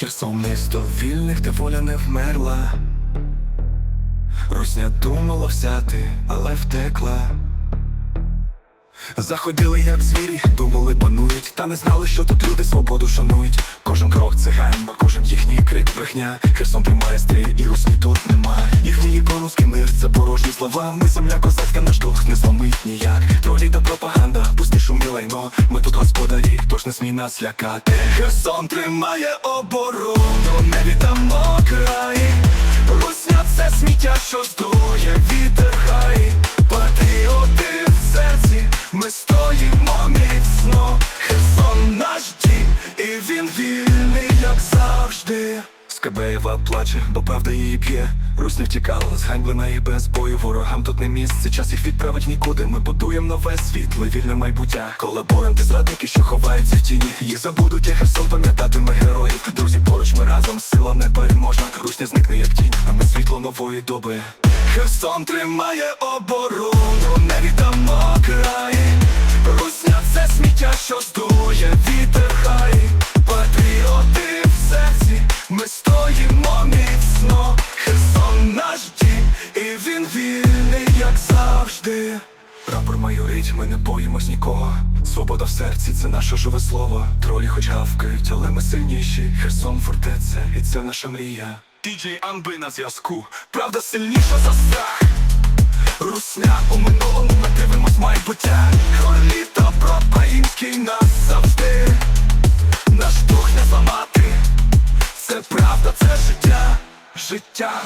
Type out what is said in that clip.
Херсон місто вільних, де воля не вмерла. Русня думала взяти, але втекла. Заходили, як звірі, думали, панують, та не знали, що тут люди свободу шанують. Кожен крок це ганьба, кожен їхній крик брехня. Херсон тримає стрій, і русні тут нема. Їхній іконуський мир, це порожні слова. Ми земля козацька, наш дух не зломить ніяк. Тролі та пропаганда, пусти. Ми тут господарі, тож не смій нас лякати. Херсон тримає оборону, не віддамо край. Русня це сміття, що здує вітер хай. Патріоти в серці, ми стоїмо міцно. Херсон наш дім, і він вільний, як завжди. Скабеєва плаче, бо правда її б'є. Русь не втікала, зганьблена і без бою. Ворогам тут не місце, час їх відправить нікуди. Ми будуємо нове світле, вільне майбуття. Колаборанти, зрадники, що ховаються в тіні. Їх забудуть, а Херсон пам'ятатиме героїв. Друзі, поруч ми разом, сила не переможна. Русь не зникне, як тінь, а ми світло нової доби. Херсон тримає оборону, не віддамо вільний, як завжди. Прапор майорить, ми не боїмось нікого. Свобода в серці це наше живе слово. Тролі хоч гавкають, але ми сильніші. Херсон фортеця, і це наша мрія. Діджей Анби на зв'язку, правда сильніша за страх. Русня у минулому ми дивимось майбуття. Хорлі та проpaїнський нас завжди. Наш дух не зламати. Це правда, це життя, життя.